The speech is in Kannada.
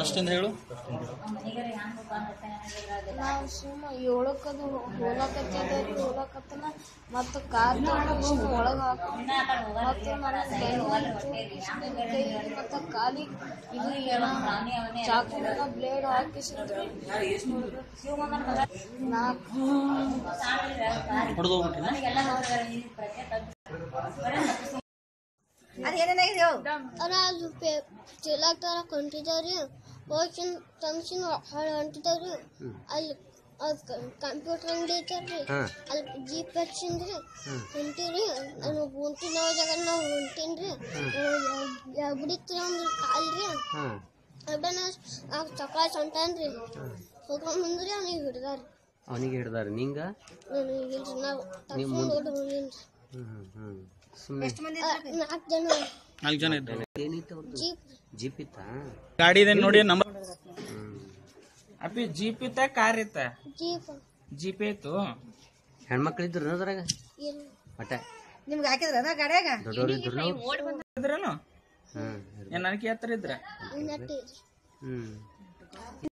ಅಷ್ಟೊಂದು ಹೇಳು. ನಾವು ಸುಮ್ಮ ಏಳಕ್ಕದು ಹೋಲಕತ್ತಿದ್ದರಿ ಹೋಲಕತ್ತನ ಮತ್ತು ಕಾರ್ ತಗೊಂಡು ಒಳಗೆ ಹಾಕಿ ಮತ್ತು ನನ್ನ ಕೈ ಮತ್ತು ಕಾಲಿಗೆ ಇದು ಏನೋ ಚಾಕುವಿನ ಬ್ಲೇಡ್ ಹಾಕಿಸಿದ್ರು. ನಾಲ್ಕು. ಹೊಡೆದು ಹೋಗ್ಬಿಟ್ಟಿನ ಅದು ಚೀಲಾಕ್ ತರಕ್ ಹೊಂಟಿದವ್ರಿ ಹೋಗಿ ತಮ್ಸಿನ ಹೊಳ ಹೊಂಟಿದವ್ರಿ. ಅಲ್ಲಿ ಕಂಪ್ಯೂಟರ್ ಅಂಗಡಿ ಐತಲ್ರಿ ಅಲ್ಲಿ ಜೀಪ್ ಹಚ್ಚಿಂದ್ರಿ ಹೊಂಟಿವ್ರಿ. ನಾನು ಹೊಂಟಿನ ಜಾಗ ನಾವು ಹೊಂಟೀನ್ರಿ. ಬಿಡಿತ್ರಿ ಅಂದ್ರೆ ಕಾಲ್ರಿ. ಅದನ್ನ ಆ ಚಕ್ರ ಹೊಂಟಾನ್ರಿ. ಹೋಗ್ಕೊಂಡ್ ಬಂದ್ರಿ ಅವ್ನಿಗೆ ಹಿಡ್ದಾರಿ ಅವನಿಗೆ ಹಿಡ್ದಾರ ನಿಂಗ? ನಾನು ನಾವು ಓಡ್ ಹ್ಮ್ ಸುಮ್ಮನೆ ನಾಲ್ಕು ಜನ ನಾಲ್ಕು ಜನ ಇದ್ದಾರೆ ಏನಿತ್ತು ಅವ್ರದ್ದು ಜೀಪ್ ಇತ್ತ? ಗಾಡಿ ಇದೆ ನೋಡಿ ನಂಬರ್ ಅಪ್ಪಿ ಜೀಪ್ ಇತ್ತ ಕಾರ್ ಇತ್ತ? ಜೀಪ್ ಜೀಪ್ ಇತ್ತು. ಹೆಣ್ಮಕ್ಳು ಇದ್ರು ಅದ್ರಾಗ? ನಿಮ್ಗೆ ಹಾಕಿದ್ರ ಗಾಡಿಯಾಗ? ದೊಡ್ಡವ್ರು ಇದ್ರು ಇದ್ರೇನು ಹ್ಮ್ ಏನ್ ನನಗೆ ಹತ್ರ ಇದ್ರ? ಹ್ಮ್.